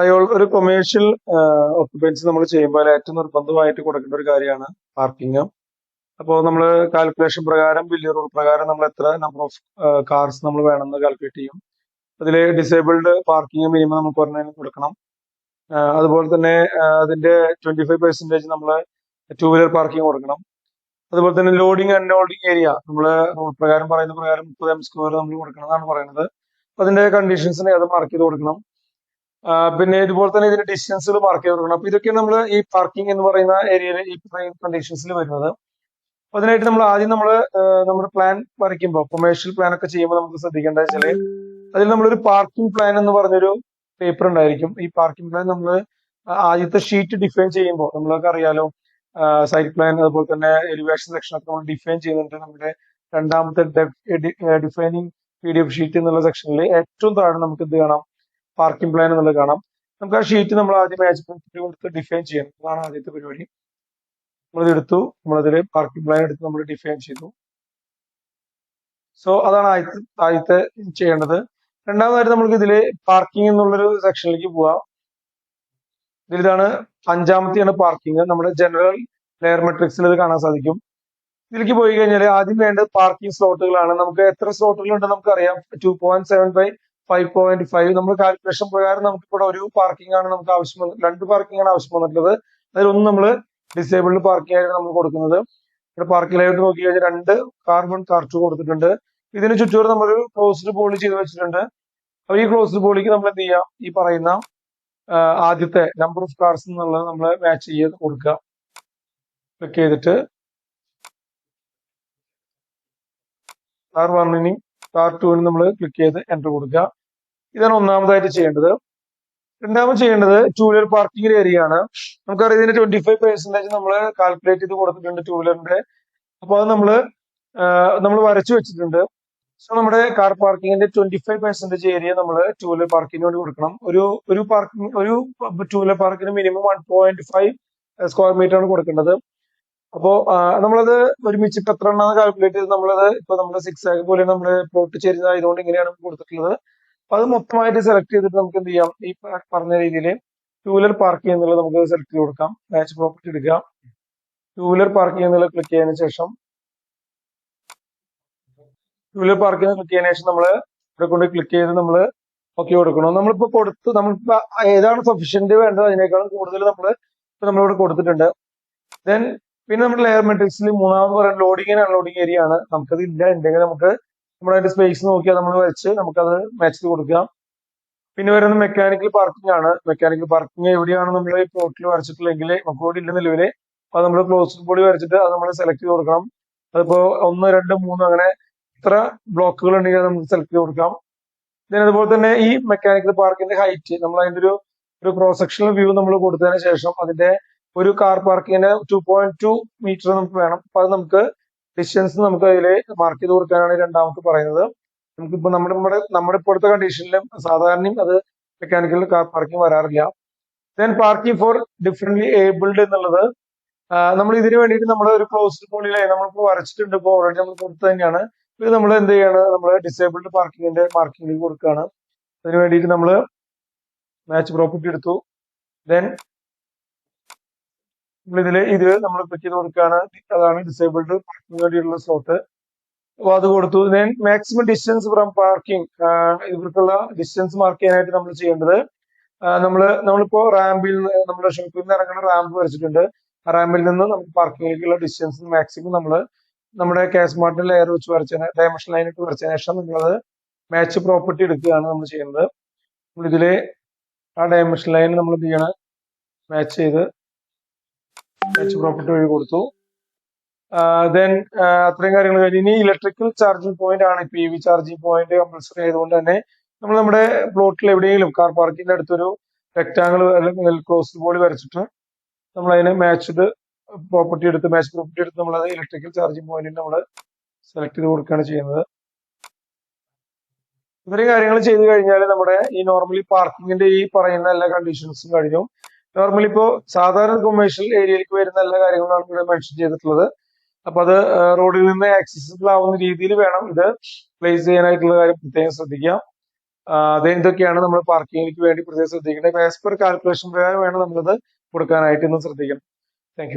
അയാൾ ഒരു കൊമേഴ്ഷ്യൽ ഒക്കുപൻസി നമ്മൾ ചെയ്യുമ്പോൾ ഏറ്റവും നിർബന്ധമായിട്ട് കൊടുക്കേണ്ട ഒരു കാര്യമാണ് പാർക്കിംഗ് അപ്പോൾ നമ്മൾ കാൽക്കുലേഷൻ പ്രകാരം ബില്ല് റൂൾ പ്രകാരം നമ്മൾ എത്ര നമ്പർ ഓഫ് കാർസ് നമ്മൾ വേണമെന്ന് കാൽക്കുലേറ്റ് ചെയ്യും. അതിൽ ഡിസേബിൾഡ് പാർക്കിംഗ് മിനിമം നമുക്ക് ഒരെണ്ണം കൊടുക്കണം. അതുപോലെ തന്നെ അതിന്റെ ട്വന്റി ഫൈവ് പെർസെന്റേജ് നമ്മൾ ടൂ വീലർ പാർക്കിംഗ് കൊടുക്കണം. അതുപോലെ തന്നെ ലോഡിംഗ് അൺലോഡിംഗ് ഏരിയ നമ്മൾ പ്രകാരം പറയുന്ന പ്രകാരം മുപ്പത് എം സ്ക്വയർ നമ്മൾ കൊടുക്കണം എന്നാണ് പറയുന്നത്. അതിന്റെ കണ്ടീഷൻസിനെ അത് മാർക്ക് ചെയ്ത് കൊടുക്കണം. പിന്നെ ഇതുപോലെ തന്നെ ഇതിന്റെ ഡിസ്റ്റൻസുകൾ മാർക്ക് ചെയ്ത് കൊടുക്കണം അപ്പൊ ഇതൊക്കെയാണ് നമ്മൾ ഈ പാർക്കിംഗ് എന്ന് പറയുന്ന ഏരിയയിൽ ഈ കണ്ടീഷൻസിൽ വരുന്നത്. അപ്പൊ അതിനായിട്ട് നമ്മൾ ആദ്യം നമ്മൾ നമ്മുടെ പ്ലാൻ വരയ്ക്കുമ്പോൾ കൊമേഴ്ഷ്യൽ പ്ലാൻ ഒക്കെ ചെയ്യുമ്പോൾ നമുക്ക് ശ്രദ്ധിക്കേണ്ട വെച്ചാൽ അതിൽ നമ്മളൊരു പാർക്കിംഗ് പ്ലാൻ എന്ന് പറഞ്ഞൊരു പേപ്പർ ഉണ്ടായിരിക്കും. ഈ പാർക്കിംഗ് പ്ലാൻ നമ്മൾ ആദ്യത്തെ ഷീറ്റ് ഡിഫൈൻ ചെയ്യുമ്പോൾ നമ്മളൊക്കെ അറിയാലോ സൈറ്റ് പ്ലാൻ അതുപോലെ തന്നെ എലിവേഷൻ സെക്ഷൻ ഒക്കെ നമ്മൾ ഡിഫൈൻ ചെയ്യുന്നുണ്ട്. നമ്മുടെ രണ്ടാമത്തെ defining P D F sheet എന്നുള്ള സെക്ഷനിൽ ഏറ്റവും താഴെ നമുക്ക് എന്ത് കാണാം? പാർക്കിംഗ് പ്ലാൻ എന്നുള്ളത് കാണാം. നമുക്ക് ആ ഷീറ്റ് നമ്മൾ ആദ്യം മാച്ച് കൊടുത്ത് ഡിഫൈൻ ചെയ്യണം അതാണ് ആദ്യത്തെ പരിപാടി. നമ്മളിത് എടുത്തു. നമ്മളതിൽ പാർക്കിംഗ് പ്ലാൻ എടുത്ത് നമ്മൾ ഡിഫൈൻ ചെയ്തു. സോ അതാണ് ആദ്യത്തെ ആദ്യത്തെ ചെയ്യേണ്ടത്. രണ്ടാമതായിട്ട് നമുക്ക് ഇതിൽ പാർക്കിംഗ് എന്നുള്ളൊരു സെക്ഷനിലേക്ക് പോവാം. ഇതിലിതാണ് അഞ്ചാമത്തെയാണ് പാർക്കിംഗ് നമ്മുടെ ജനറൽ ലെയർ മെട്രിക്സിൽ ഇത് കാണാൻ സാധിക്കും. ഇതിലേക്ക് പോയി കഴിഞ്ഞാൽ ആദ്യം വേണ്ടത് പാർക്കിംഗ് സ്ലോട്ടുകളാണ് നമുക്ക് എത്ര സ്ലോട്ടുകൾ ഉണ്ടെന്ന് നമുക്കറിയാം. Two point seven by five point five നമ്മൾ കാൽക്കുലേഷൻ പ്രകാരം നമുക്ക് ഇവിടെ ഒരു പാർക്കിംഗ് ആണ് നമുക്ക് ആവശ്യം രണ്ട് പാർക്കിംഗ് ആണ് ആവശ്യം വന്നിട്ടുള്ളത്. അതിലൊന്ന് നമ്മൾ ഡിസേബിൾഡ് പാർക്കിംഗ് ആയിട്ട് നമ്മൾ കൊടുക്കുന്നത്. ഇവിടെ പാർക്കിംഗിലായിട്ട് നോക്കി കഴിഞ്ഞാൽ രണ്ട് കാർ വൺ കാർ ടു കൊടുത്തിട്ടുണ്ട്. ഇതിന് ചുറ്റും നമ്മൾ ക്ലോസ്ഡ് പോളി ചെയ്ത് വെച്ചിട്ടുണ്ട്. അപ്പൊ ഈ ക്ലോസ്ഡ് പോളിക്ക് നമ്മൾ എന്ത് ചെയ്യാം? ഈ പറയുന്ന ആദ്യത്തെ നമ്പർ ഓഫ് കാർസ് എന്നുള്ളത് നമ്മൾ മാച്ച് ചെയ്ത് കൊടുക്കുക. ക്ലിക്ക് ചെയ്തിട്ട് കാർ വണ്ണിനും കാർ ടുവിനും നമ്മൾ ക്ലിക്ക് ചെയ്ത് എന്റർ കൊടുക്കുക. ഇതാണ് ഒന്നാമതായിട്ട് ചെയ്യേണ്ടത്. രണ്ടാമത് ചെയ്യേണ്ടത് ടൂ വീലർ പാർക്കിംഗ് ഏരിയ ആണ് നമുക്കറിയാം ഇതിന്റെ ട്വന്റി ഫൈവ് പെർസെന്റേജ് നമ്മൾ കാൽക്കുലേറ്റ് ചെയ്ത് കൊടുത്തിട്ടുണ്ട് ടൂ വീലറിന്റെ അപ്പൊ അത് നമ്മൾ നമ്മൾ വരച്ചു വെച്ചിട്ടുണ്ട്. സോ നമ്മുടെ കാർ പാർക്കിങ്ങിന്റെ ട്വന്റി ഫൈവ് പെർസെന്റേജ് ഏരിയ നമ്മൾ ടൂ വീലർ പാർക്കിങ്ങിന് വേണ്ടി കൊടുക്കണം. ഒരു ഒരു പാർക്കിംഗ് ഒരു two wheeler പാർക്കിന് minimum one point five square metre ആണ് കൊടുക്കേണ്ടത്. അപ്പോ നമ്മളത് ഒരുമിച്ച് ഇപ്പൊ എത്ര എണ്ണം കാൽക്കുലേറ്റ് ചെയ്ത് നമ്മളത് ഇപ്പൊ നമ്മുടെ സിക്സ് ആഗ് പോലെ നമ്മൾ പ്ലോട്ട് ചേരുന്നതായതുകൊണ്ട് ഇങ്ങനെയാണ് കൊടുത്തിട്ടുള്ളത്. അപ്പൊ അത് മൊത്തമായിട്ട് സെലക്ട് ചെയ്തിട്ട് നമുക്ക് എന്ത് ചെയ്യാം? ഈ പറഞ്ഞ രീതിയിൽ ടൂ വീലർ പാർക്കിംഗ് എന്നുള്ളത് നമുക്ക് സെലക്ട് ചെയ്ത് കൊടുക്കാം. മാച്ച് പ്രോപ്പർട്ടി എടുക്കാം ടൂ വീലർ പാർക്കിംഗ് എന്നുള്ളത് ക്ലിക്ക് ചെയ്തതിനു ശേഷം ടൂ വീലർ പാർക്കിംഗ് ക്ലിക്ക് ചെയ്തതിനു ശേഷം നമ്മൾ ഇവിടെ കൊണ്ട് ക്ലിക്ക് ചെയ്ത് നമ്മൾ ഓക്കെ കൊടുക്കണം. നമ്മളിപ്പോ കൊടുത്ത് നമ്മളിപ്പോ ഏതാണ് സഫീഷ്യന്റ് വേണ്ടത് അതിനേക്കാളും കൂടുതൽ നമ്മൾ ഇപ്പൊ നമ്മളിവിടെ കൊടുത്തിട്ടുണ്ട്. ദെൻ പിന്നെ നമ്മുടെ ലെയർ മെട്രിക്സിൽ മൂന്നാമത് പറയുന്നത് ലോഡിംഗ് ആൻഡ് അൺലോഡിംഗ് ഏരിയ ആണ്. നമുക്കത് ഇല്ല ഉണ്ടെങ്കിൽ നമുക്ക് നമ്മുടെ സ്പേസ് നോക്കിയാൽ നമ്മൾ വെച്ച് നമുക്കത് മാച്ച് കൊടുക്കാം. പിന്നെ വരുന്നത് മെക്കാനിക്കൽ പാർക്കിംഗ് ആണ്. മെക്കാനിക്കൽ പാർക്കിംഗ് എവിടെയാണ് നമ്മൾ ഈ പ്ലോട്ടിൽ വരച്ചിട്ടില്ലെങ്കിൽ നമുക്ക് ഇവിടെ ഇല്ല നിലവിൽ അത് നമ്മൾ ക്ലോസ്ഡ് ബോഡി വരച്ചിട്ട് അത് നമ്മൾ സെലക്ട് ചെയ്ത് കൊടുക്കണം. അതിപ്പോ ഒന്ന് രണ്ട് മൂന്ന് അങ്ങനെ ഇത്ര ബ്ലോക്കുകൾ ഉണ്ടെങ്കിൽ നമുക്ക് സെലക്ട് ചെയ്ത് കൊടുക്കാം. Then അതുപോലെ തന്നെ ഈ മെക്കാനിക്കൽ പാർക്കിന്റെ ഹൈറ്റ് നമ്മൾ അതിന്റെ ഒരു ഒരു ക്രോസ് സെക്ഷണൽ വ്യൂ നമ്മൾ കൊടുത്തതിന് ശേഷം അതിന്റെ ഒരു കാർ പാർക്കിങ്ങിന് ടു പോയിന്റ് ടു മീറ്റർ നമുക്ക് വേണം. അപ്പൊ അത് നമുക്ക് ഡിസ്റ്റൻസ് നമുക്ക് അതിൽ മാർക്ക് ചെയ്ത് കൊടുക്കാനാണ് രണ്ടാമത്തെ പറയുന്നത്. നമുക്കിപ്പോൾ നമ്മുടെ നമ്മുടെ നമ്മുടെ ഇപ്പോഴത്തെ കണ്ടീഷനിലും സാധാരണയും അത് മെക്കാനിക്കൽ കാർ പാർക്കിംഗ് വരാറില്ല. Then parking for differently abled എന്നുള്ളത് നമ്മൾ ഇതിനു വേണ്ടിയിട്ട് നമ്മൾ ഒരു ക്ലോസ്ഡ് പോളിലെ നമ്മളിപ്പോൾ വരച്ചിട്ടുണ്ട് ഇപ്പോൾ ഓൾറെഡി നമ്മൾ കൊടുത്തു തന്നെയാണ്. ഇത് നമ്മൾ എന്ത് ചെയ്യാണ്? നമ്മൾ ഡിസേബിൾഡ് പാർക്കിങ്ങിന്റെ മാർക്കിംഗ് കൊടുക്കുകയാണ്. അതിന് വേണ്ടിയിട്ട് നമ്മൾ മാച്ച് പ്രോപ്പർട്ടി എടുത്തു. ദെൻ ഇതിൽ ഇത് നമ്മൾ ക്ലിക്ക് ചെയ്ത് കൊടുക്കുകയാണ്. അതാണ് ഡിസേബിൾഡ് പാർക്കിംഗ് വേണ്ടിയിട്ടുള്ള സ്ലോട്ട് അപ്പൊ അത് കൊടുത്തു. Then maximum distance from parking ഇവർക്കുള്ള ഡിസ്റ്റൻസ് മാർക്ക് ചെയ്യാനായിട്ട് നമ്മൾ ചെയ്യേണ്ടത് നമ്മൾ നമ്മളിപ്പോ റാമ്പിൽ നമ്മുടെ ഷോപ്പിൽ നിന്ന് ഇറങ്ങുന്ന റാമ്പ് വരച്ചിട്ടുണ്ട്. ആ റാമ്പിൽ നിന്ന് നമുക്ക് പാർക്കിങ്ങിലേക്കുള്ള ഡിസ്റ്റൻസ് മാക്സിമം നമ്മൾ നമ്മുടെ ക്യാഷ് മാർട്ടിൽ ലെയർ വെച്ച് വരച്ചതിന് ഡയമെൻഷൻ ലൈൻ ഇട്ട് വരച്ചതിന് ശേഷം നമ്മളത് മാച്ച് പ്രോപ്പർട്ടി എടുക്കുകയാണ് നമ്മൾ ചെയ്യുന്നത് നമ്മളിതിൽ ആ ഡയമെൻഷൻ ലൈൻ നമ്മൾ എന്ത് ചെയ്യണം? മാച്ച് ചെയ്ത് മാച്ച് പ്രോപ്പർട്ടി വഴി കൊടുത്തു. ദെൻ അത്രയും കാര്യങ്ങൾ കഴിഞ്ഞ് ഇനി ഇലക്ട്രിക്കൽ ചാർജിങ് പോയിന്റ് ആണ്. P V charging point compulsory ആയതുകൊണ്ട് തന്നെ നമ്മൾ നമ്മുടെ പ്ലോട്ടിൽ എവിടെയെങ്കിലും കാർ പാർക്കിന്റെ അടുത്തൊരു റെക്ടാങ്കിൾ അല്ലെങ്കിൽ ക്ലോസ് ബോളി വരച്ചിട്ട് നമ്മൾ അതിനെ മാച്ച്ഡ് പ്രോപ്പർട്ടി എടുത്ത് മാച്ച് പ്രോപ്പർട്ടി എടുത്ത് നമ്മൾ അത് ഇലക്ട്രിക്കൽ ചാർജിങ് പോയിന്റിന് നമ്മൾ സെലക്ട് ചെയ്ത് കൊടുക്കുകയാണ് ചെയ്യുന്നത്. ഇത്രയും കാര്യങ്ങൾ ചെയ്തു കഴിഞ്ഞാൽ നമ്മുടെ ഈ നോർമലി പാർക്കിങ്ങിന്റെ ഈ പറയുന്ന എല്ലാ കണ്ടീഷൻസും കഴിഞ്ഞു. നോർമലി ഇപ്പോ സാധാരണ കൊമേഴ്ഷ്യൽ ഏരിയയിലേക്ക് വരുന്ന എല്ലാ കാര്യങ്ങളാണ് ഇവിടെ മെൻഷൻ ചെയ്തിട്ടുള്ളത്. അപ്പൊ അത് റോഡിൽ നിന്ന് ആക്സസിബിൾ ആവുന്ന രീതിയിൽ വേണം ഇത് പ്ലേസ് ചെയ്യാനായിട്ടുള്ള കാര്യം പ്രത്യേകം ശ്രദ്ധിക്കാം. അത് ഇതൊക്കെയാണ് നമ്മൾ പാർക്കിങ്ങിലേക്ക് വേണ്ടി പ്രത്യേകം ശ്രദ്ധിക്കേണ്ടത്? ആസ് പെർ കാൽക്കുലേഷൻ പ്രകാരം വേണം നമ്മളത് കൊടുക്കാനായിട്ട് ഇന്ന് ശ്രദ്ധിക്കണം താങ്ക്